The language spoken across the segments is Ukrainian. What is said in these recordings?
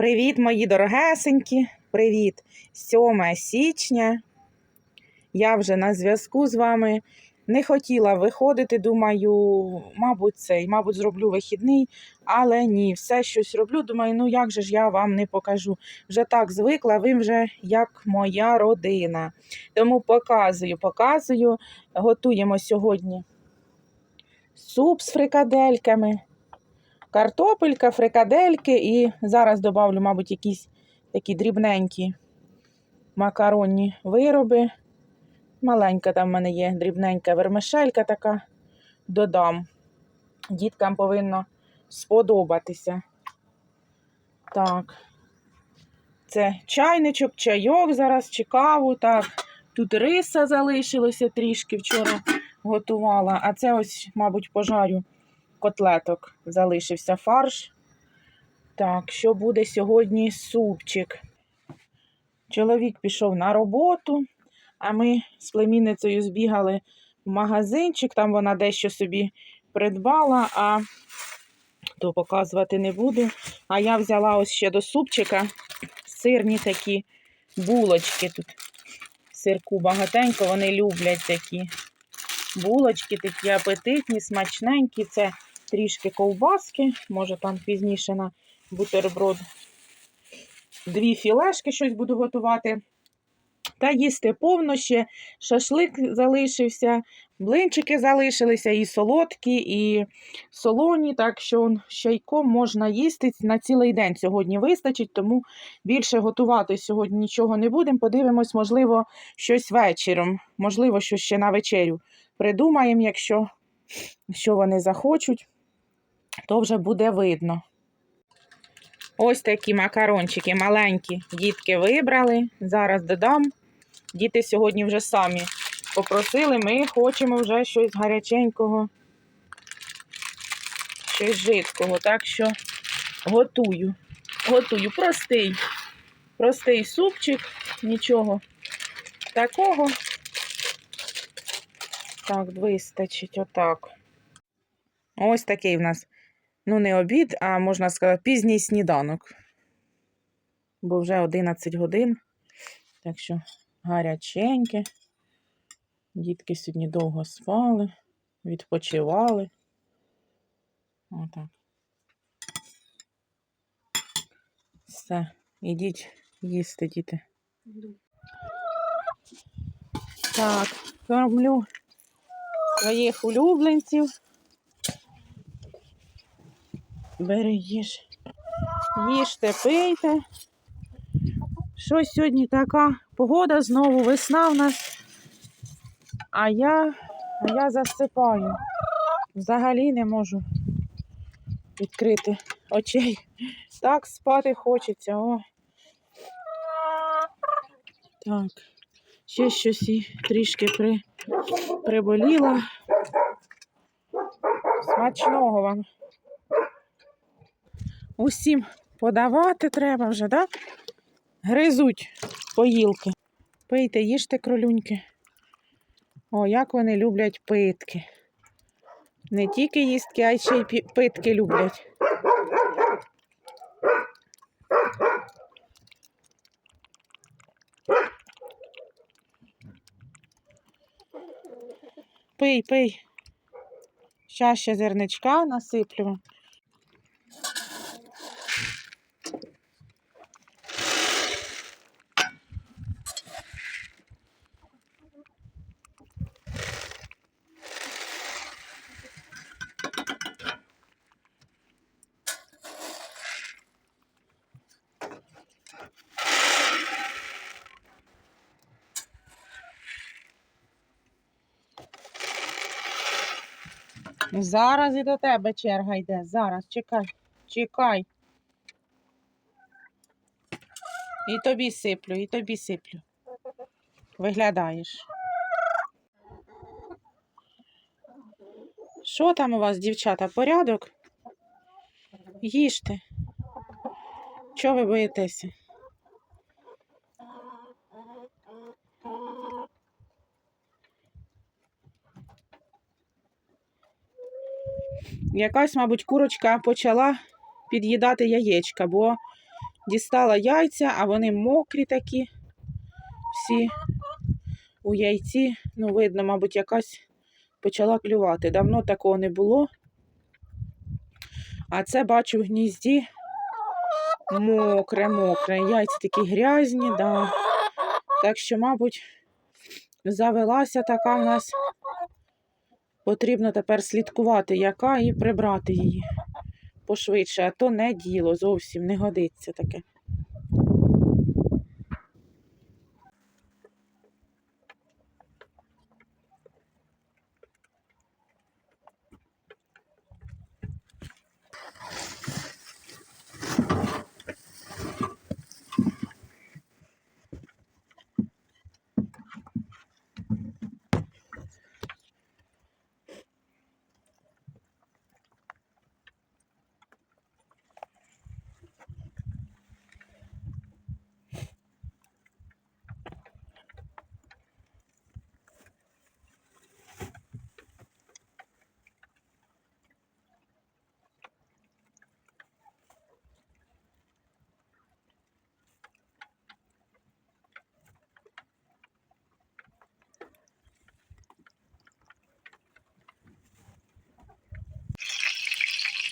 Привіт, мої дорогесенькі! Привіт! 7 січня. Я вже на зв'язку з вами. Не хотіла виходити, думаю, мабуть, цей, мабуть, зроблю вихідний, але ні, все щось роблю. Думаю, ну як же ж я вам не покажу. Вже так звикла, ви вже як моя родина. Тому показую, показую. Готуємо сьогодні суп з фрикадельками картопелька, фрикадельки і зараз добавлю, мабуть, якісь такі дрібненькі макаронні вироби. Маленька там в мене є дрібненька вермишелька така. Додам. Діткам повинно сподобатися. Так. Це чайничок, чайок зараз чи каву. Так. Тут риса залишилося трішки вчора готувала. А це ось, мабуть, пожарю котлеток залишився фарш. Так, що буде сьогодні супчик? Чоловік пішов на роботу, а ми з племінницею збігали в магазинчик, там вона дещо собі придбала, а то показувати не буду. А я взяла ось ще до супчика сирні такі булочки тут. Сирку багатенько, вони люблять такі булочки, такі апетитні, смачненькі. Це трішки ковбаски, може там пізніше на бутерброд. Дві філешки щось буду готувати. Та їсти повно ще шашлик залишився, блинчики залишилися, і солодкі, і солоні, так що чайком можна їсти на цілий день сьогодні вистачить, тому більше готувати сьогодні нічого не будемо. Подивимось, можливо, щось вечором, можливо, щось ще на вечерю придумаємо, якщо що вони захочуть то вже буде видно. Ось такі макарончики маленькі. Дітки вибрали. Зараз додам. Діти сьогодні вже самі попросили, ми хочемо вже щось гаряченького, щось жидкого. Так що готую. Готую простий, простий супчик, нічого такого. Так, вистачить отак. Ось такий в нас ну, не обід, а можна сказати, пізній сніданок. Бо вже 11 годин. Так що гаряченьке. Дітки сьогодні довго спали, відпочивали. Отак. Все, ідіть їсти, діти. Так, кормлю своїх улюбленців. Бери їж. Їжте, пийте. Що сьогодні така погода, знову весна в нас. А я, я засипаю. Взагалі не можу відкрити очей. Так спати хочеться. О. Так. Ще щось і трішки при, приболіла. Смачного вам усім подавати треба вже, так? Гризуть поїлки. Пийте, їжте кролюньки. О, як вони люблять питки. Не тільки їстки, а й ще й питки люблять. Пий, пий. Щас ще зерничка насиплю. Зараз і до тебе черга йде. Зараз, чекай, чекай. І тобі сиплю, і тобі сиплю. Виглядаєш. Що там у вас, дівчата, порядок? Їжте. Чого ви боїтеся? Якась, мабуть, курочка почала під'їдати яєчка, бо Дістала яйця, а вони мокрі такі. Всі у яйці. Ну, видно, мабуть, якась почала клювати. Давно такого не було. А це бачу в гнізді мокре, мокре. Яйця такі грязні, да. Так що, мабуть, завелася така в нас. Потрібно тепер слідкувати, яка, і прибрати її пошвидше, а то не діло зовсім не годиться таке.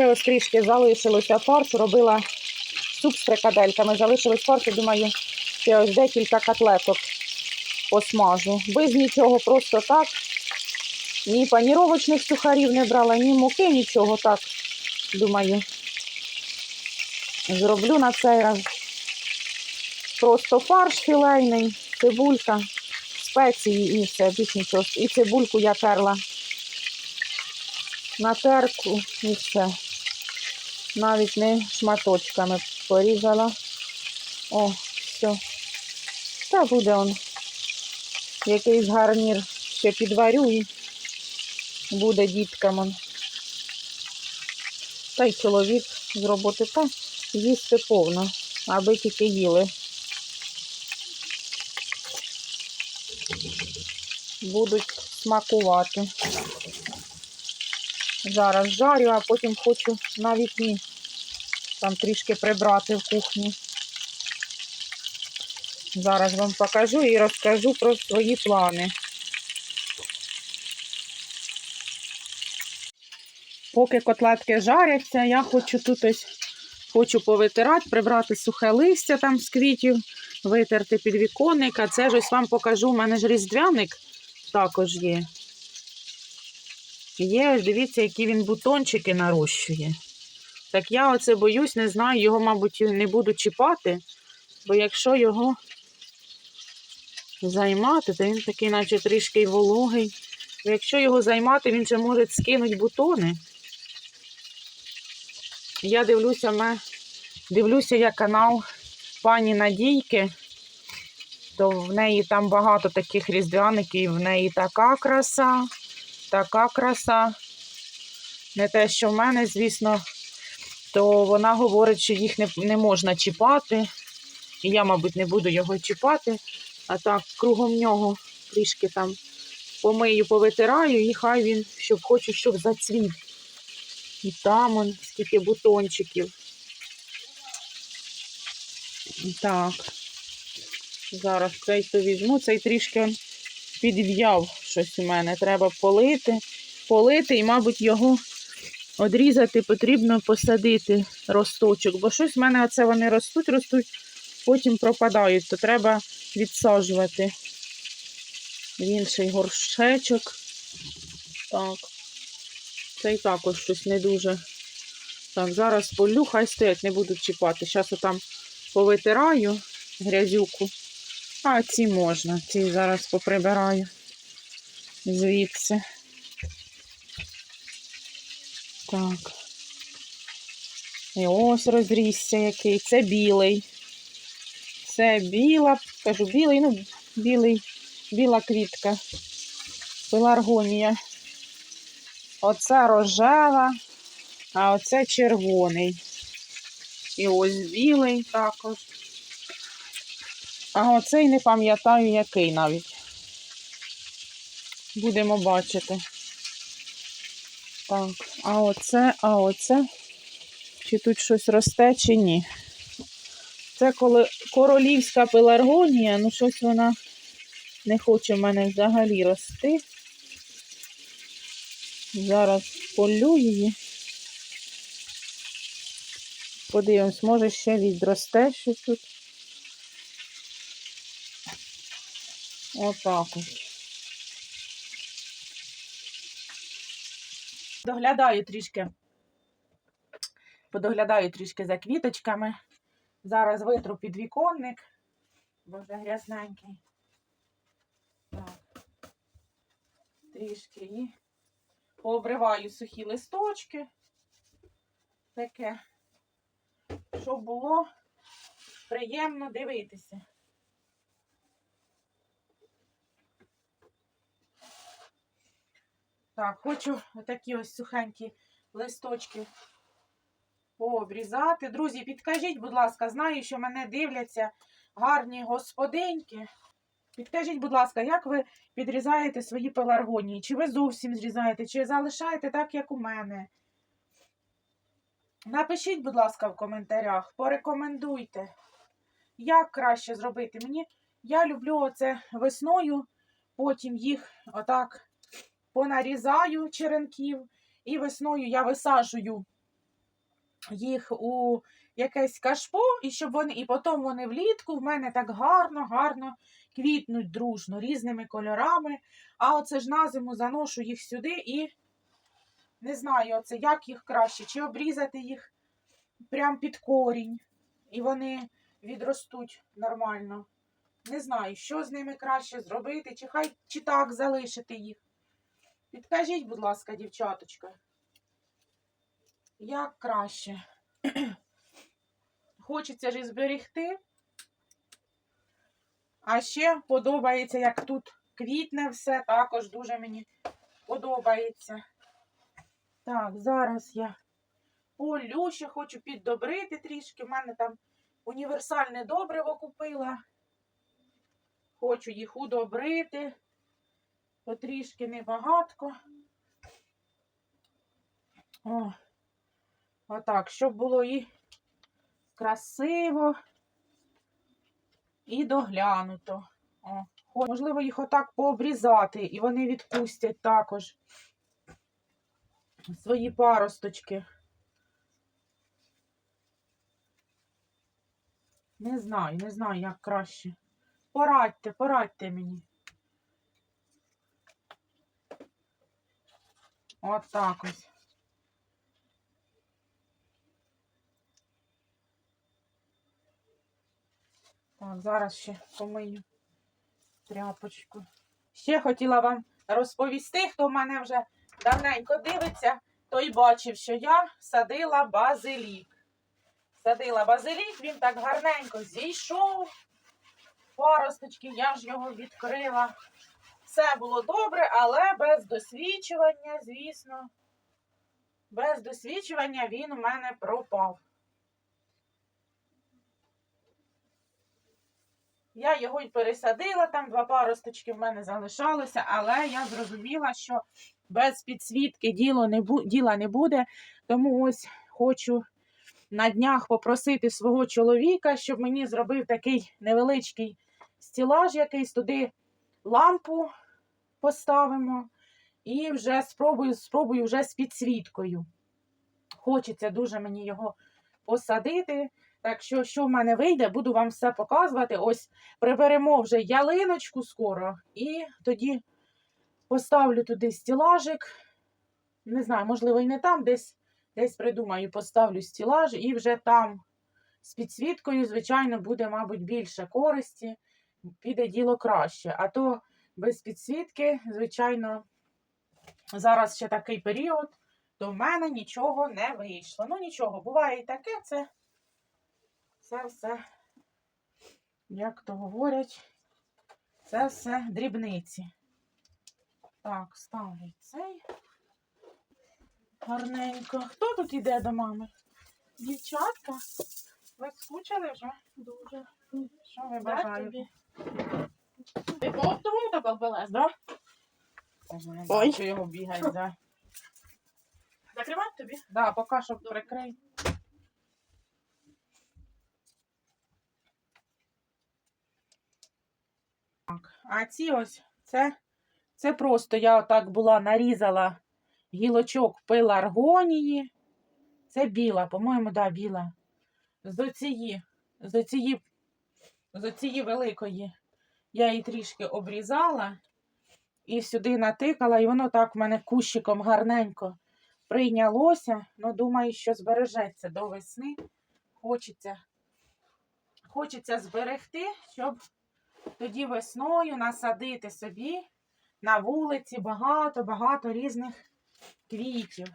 Це ось трішки залишилося фарш, робила суп з фрикадельками, залишилось фарш, і думаю, ще ось декілька котлеток посмажу. Без нічого, просто так. Ні паніровочних сухарів не брала, ні муки, нічого так. Думаю, зроблю на цей раз. Просто фарш філейний, цибулька, спеції і все, більш нічого. І цибульку я перла на терку і все. Навіть не шматочками порізала. О, все. Та буде он. Якийсь гарнір ще підварю і буде діткам. он. Та й чоловік з роботи та їсти повно, аби тільки їли. Будуть смакувати. Зараз жарю, а потім хочу на вікні там трішки прибрати в кухні. Зараз вам покажу і розкажу про свої плани. Поки котлетки жаряться, я хочу тут ось хочу повитирати, прибрати сухе листя там з квітів, витерти підвіконник, а це ж ось вам покажу, у мене ж різдвяник також є. Є, ось дивіться, які він бутончики нарощує. Так я оце боюсь, не знаю, його, мабуть, не буду чіпати, бо якщо його займати, то він такий, наче трішки вологий. Якщо його займати, він же може скинути бутони. Я дивлюся, ме, дивлюся я канал пані Надійки, то в неї там багато таких різдвяників, в неї така краса. Така краса. Не те, що в мене, звісно, то вона говорить, що їх не, не можна чіпати. І я, мабуть, не буду його чіпати. А так, кругом нього трішки там помию, повитираю, і хай він, щоб хочу, щоб зацвів. І там он скільки бутончиків. Так. Зараз цей то візьму, цей трішки підв'яв щось у мене. Треба полити, полити і, мабуть, його одрізати потрібно посадити росточок. Бо щось в мене оце вони ростуть, ростуть, потім пропадають, то треба відсаджувати в інший горшечок. Так. Цей також щось не дуже. Так, зараз полю, хай стоять, не буду чіпати. Зараз отам повитираю грязюку. А ці можна. Ці зараз поприбираю звідси. Так. І ось розрісся який. Це білий. Це біла, кажу, білий, ну, білий, біла квітка. Пеларгонія. Оце рожева, а оце червоний. І ось білий також. А оцей не пам'ятаю, який навіть. Будемо бачити. Так, а оце, а оце. Чи тут щось росте, чи ні? Це коли королівська пеларгонія, ну щось вона не хоче в мене взагалі рости. Зараз полю її. Подивимось, може ще відросте щось тут. Отак от. Доглядаю трішки. Подоглядаю трішки за квіточками. Зараз витру підвіконник, бо вже грязненький. Так. Трішки і пообриваю сухі листочки. Таке, щоб було приємно дивитися. Так, хочу отакі ось сухенькі листочки пообрізати. Друзі, підкажіть, будь ласка, знаю, що мене дивляться гарні господиньки. Підкажіть, будь ласка, як ви підрізаєте свої пеларгонії? Чи ви зовсім зрізаєте, чи залишаєте так, як у мене? Напишіть, будь ласка, в коментарях, порекомендуйте, як краще зробити. Мені я люблю оце весною, потім їх отак понарізаю черенків, і весною я висаджую їх у якесь кашпо, і щоб вони, і потім вони влітку в мене так гарно, гарно квітнуть дружно різними кольорами. А оце ж на зиму заношу їх сюди і не знаю, оце як їх краще, чи обрізати їх прямо під корінь, і вони відростуть нормально. Не знаю, що з ними краще зробити, чи хай чи так залишити їх. Підкажіть, будь ласка, дівчаточка, як краще? Хочеться ж і зберегти. А ще подобається, як тут квітне все, також дуже мені подобається. Так, зараз я полю ще хочу піддобрити трішки. У мене там універсальне добриво купила. Хочу їх удобрити. Потрішки небагатко. О, отак, щоб було і красиво, і доглянуто. О, можливо, їх отак пообрізати, і вони відпустять також свої паросточки. Не знаю, не знаю, як краще. Порадьте, порадьте мені. От так ось. Так, зараз ще помию тряпочку. Ще хотіла вам розповісти, хто в мене вже давненько дивиться, той бачив, що я садила базилік. Садила базилік, він так гарненько зійшов. Паросточки, я ж його відкрила. Все було добре, але без досвідчування, звісно, без досвідчування він у мене пропав. Я його й пересадила, там два паросточки в мене залишалося, але я зрозуміла, що без підсвітки діло не бу- діла не буде. Тому ось хочу на днях попросити свого чоловіка, щоб мені зробив такий невеличкий стілаж якийсь туди лампу поставимо і вже спробую, спробую вже з підсвіткою. Хочеться дуже мені його посадити. Так що, що в мене вийде, буду вам все показувати. Ось приберемо вже ялиночку скоро, і тоді поставлю туди стілажик. Не знаю, можливо, і не там, десь, десь придумаю, поставлю стілаж, і вже там з підсвіткою, звичайно, буде, мабуть, більше користі, піде діло краще. А то без підсвітки, звичайно, зараз ще такий період, то в мене нічого не вийшло. Ну, нічого, буває і таке, це, це все, як то говорять, це все дрібниці. Так, ставлю цей гарненько. Хто тут іде до мами? Дівчатка? Ви скучили вже? Дуже. Що ви бажаєте? Ти по оптовому так обвелась, да? Ой. Що його бігає, да. Закривати тобі? Да, поки що прикрий. Так, а ці ось це це просто я отак була нарізала гілочок пила пеларгонії. Це біла, по-моєму, да, біла. З оцієї, з оцієї, з оцієї великої я її трішки обрізала і сюди натикала, і воно так в мене кущиком гарненько прийнялося. Ну, думаю, що збережеться до весни. Хочеться, хочеться зберегти, щоб тоді весною насадити собі на вулиці багато-багато різних квітів.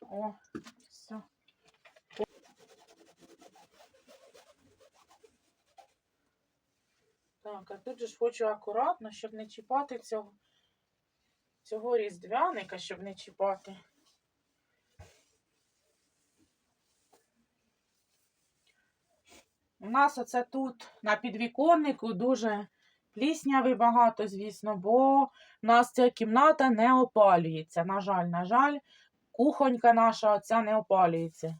О, все. Так, а тут же ж хочу акуратно, щоб не чіпати цього, цього різдвяника, щоб не чіпати. У нас оце тут на підвіконнику дуже плісняви багато, звісно, бо в нас ця кімната не опалюється. На жаль, на жаль, кухонька наша оця не опалюється.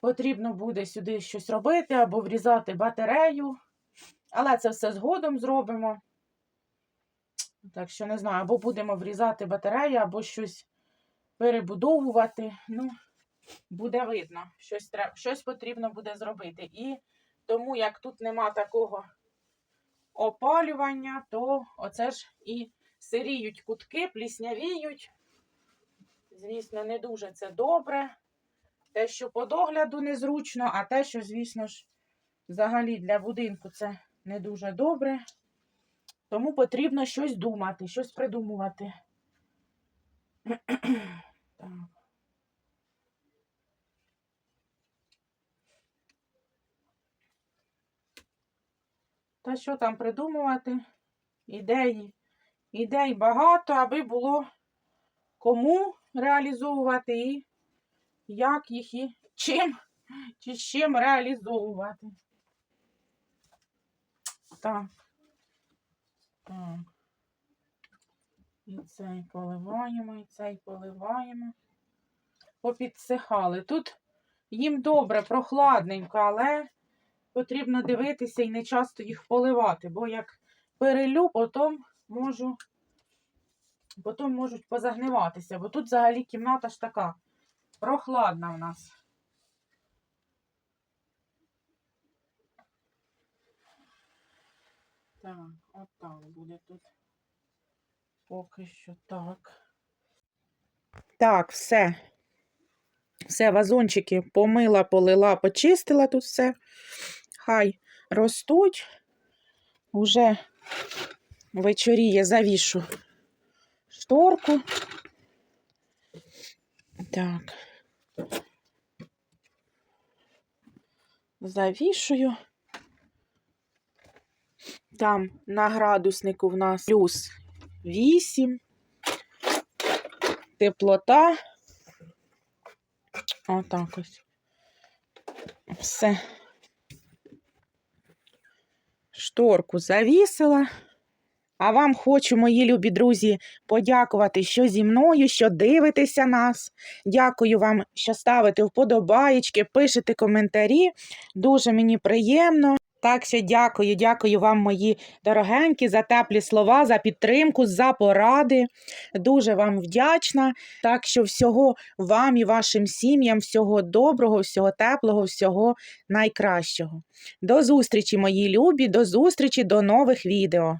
Потрібно буде сюди щось робити або врізати батарею. Але це все згодом зробимо. Так що не знаю, або будемо врізати батарею, або щось перебудовувати. Ну, буде видно, щось, треба, щось потрібно буде зробити. І тому, як тут нема такого опалювання, то оце ж і сиріють кутки, пліснявіють. Звісно, не дуже це добре. Те, що по догляду незручно, а те, що, звісно ж, взагалі для будинку це не дуже добре. Тому потрібно щось думати, щось придумувати. так. Та що там придумувати? Ідеї. Ідей багато, аби було кому реалізовувати і як їх і чим чи з чим реалізовувати. Так. Так. І цей поливаємо, і цей поливаємо. Попідсихали. Тут їм добре, прохладненько, але потрібно дивитися і не часто їх поливати, бо як перелю, потім можу, потім можуть позагниватися, бо тут взагалі кімната ж така прохладна в нас. Так, отак буде тут. Поки що так. Так, все. Все, вазончики помила, полила, почистила тут все. Хай ростуть. Уже вечоріє завішу шторку. Так. Завішую. Там на градуснику в нас плюс 8. Теплота. Отак ось. Все. Шторку завісила. А вам хочу, мої любі друзі, подякувати, що зі мною, що дивитеся нас. Дякую вам, що ставите вподобаєчки, пишете коментарі. Дуже мені приємно. Так що дякую, дякую вам, мої дорогенькі, за теплі слова, за підтримку, за поради. Дуже вам вдячна. Так що всього вам і вашим сім'ям, всього доброго, всього теплого, всього найкращого. До зустрічі, мої любі, до зустрічі, до нових відео.